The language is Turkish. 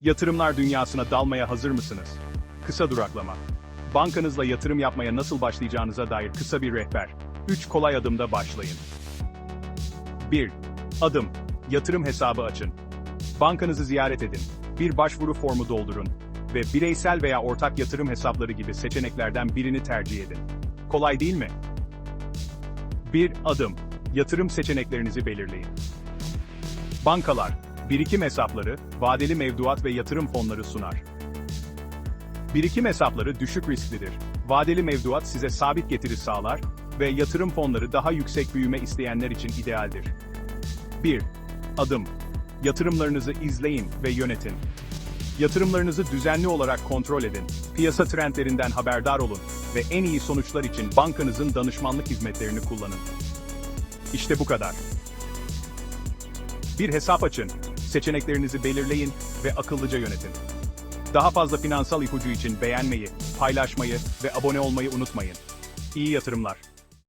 Yatırımlar dünyasına dalmaya hazır mısınız? Kısa duraklama. Bankanızla yatırım yapmaya nasıl başlayacağınıza dair kısa bir rehber. 3 kolay adımda başlayın. 1. Adım. Yatırım hesabı açın. Bankanızı ziyaret edin. Bir başvuru formu doldurun ve bireysel veya ortak yatırım hesapları gibi seçeneklerden birini tercih edin. Kolay değil mi? 1 adım. Yatırım seçeneklerinizi belirleyin. Bankalar, birikim hesapları, vadeli mevduat ve yatırım fonları sunar. Birikim hesapları düşük risklidir. Vadeli mevduat size sabit getiri sağlar ve yatırım fonları daha yüksek büyüme isteyenler için idealdir. 1. Adım. Yatırımlarınızı izleyin ve yönetin. Yatırımlarınızı düzenli olarak kontrol edin. Piyasa trendlerinden haberdar olun ve en iyi sonuçlar için bankanızın danışmanlık hizmetlerini kullanın. İşte bu kadar. Bir hesap açın, seçeneklerinizi belirleyin ve akıllıca yönetin. Daha fazla finansal ipucu için beğenmeyi, paylaşmayı ve abone olmayı unutmayın. İyi yatırımlar.